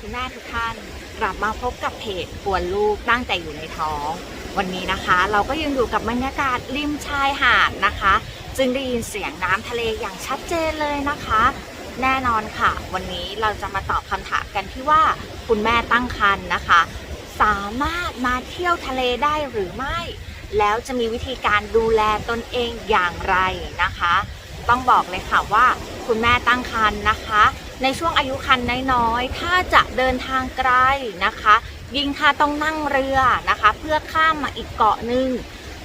คุณแม่ทุกท่าน กลับมาพบกับเพจปวนลูกตั้งแต่อยู่ในท้อง วันนี้นะคะ เราก็ยังอยู่กับบรรยากาศริมชายหาดนะคะ จึงได้ยินเสียงน้ำทะเลอย่างชัดเจนเลยนะคะ แน่นอนค่ะ วันนี้เราจะมาตอบคำถามกันที่ว่าคุณแม่ตั้งครรภ์นะคะ สามารถมาเที่ยวทะเลได้หรือไม่ แล้วจะมีวิธีการดูแลตนเองอย่างไรนะคะ ต้องบอกเลยค่ะว่า คุณแม่ตั้งครรภ์นะคะ ในช่วงอายุครรภ์น้อยๆ ถ้าจะเดินทางไกลนะคะ ยิ่งถ้าต้องนั่งเรือนะคะ เพื่อข้ามมาอีกเกาะหนึ่ง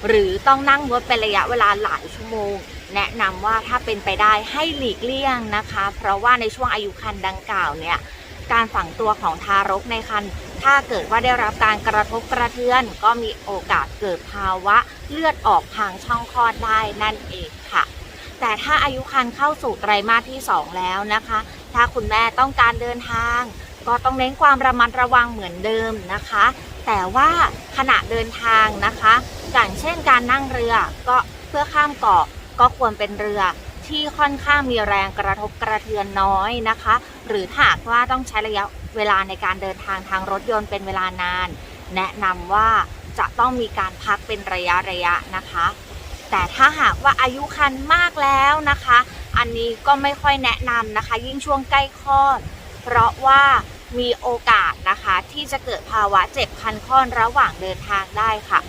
หรือต้องนั่งรถเป็นระยะเวลาหลายชั่วโมง แนะนำว่าถ้าเป็นไปได้ให้หลีกเลี่ยงนะคะ เพราะว่าในช่วงอายุครรภ์ดังกล่าวเนี่ยการฝังตัวของทารกในครรภ์ถ้าเกิดว่าได้รับการกระทบกระเทือน ก็มีโอกาสเกิดภาวะเลือดออกทางช่องคลอดได้นั่นเองค่ะ แต่ถ้าอายุครรภ์เข้าสู่ไตรมาสที่ 2 แล้วนะคะ ถ้าคุณแม่ต้องการเดินทาง ก็ต้องเน้นความระมัดระวังเหมือนเดิมนะคะ แต่ว่าขณะเดินทางนะคะอย่างเช่นการนั่งเรือก็เพื่อข้ามเกาะก็ควรเป็นเรือที่ค่อนข้างมีแรงกระทบกระเทือนน้อยนะคะ หรือถ้าหากว่าต้องใช้ระยะเวลาในการเดินทางทางรถยนต์เป็นเวลานาน แนะนำว่าจะต้องมีการพักเป็นระยะระยะนะคะ แต่ถ้าหากว่าอายุคันมากแล้วนะคะ อันนี้ก็ไม่ค่อยแนะนำนะคะ ยิ่งช่วงใกล้คลอด เพราะว่ามีโอกาสนะคะที่จะเกิดภาวะเจ็บคันคลอดระหว่างเดินทางได้ค่ะ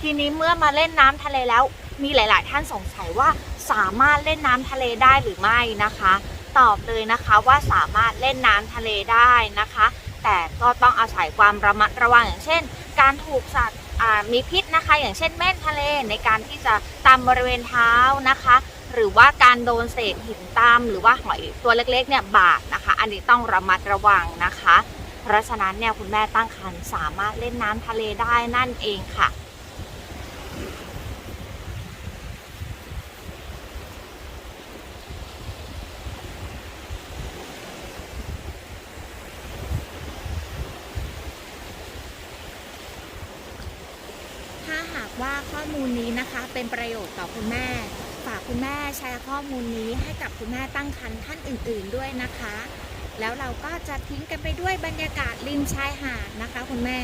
ทีนี้เมื่อมาเล่นน้ำทะเลแล้วมีหลาย ๆ ท่านสงสัยว่าสามารถเล่นน้ำทะเลได้หรือไม่นะคะ ตอบเลยนะคะว่าสามารถเล่นน้ำทะเลได้นะคะ แต่ก็ต้องอาศัยความระมัดระวังอย่างเช่น การถูกสัตว์มีพิษนะคะ อย่างเช่นแม่นทะเลในการที่จะตามบริเวณเท้านะคะ หรือว่าการโดนเศษหินตามหรือว่าหอยตัวเล็กๆเนี่ยบาดนะคะ อันนี้ต้องระมัดระวังนะคะ เพราะฉะนั้นเนี่ยคุณแม่ตั้งครรภ์สามารถเล่นน้ำทะเลได้นั่นเองค่ะถ้าหากว่าข้อมูลนี้นะคะเป็นประโยชน์ต่อคุณแม่ คุณแม่แชร์ข้อมูลนี้ให้กับคุณแม่ตั้งครรภ์ท่านอื่น ๆด้วยนะคะ แล้วเราก็จะทิ้งกันไปด้วยบรรยากาศริมชายหาดนะคะ คุณแม่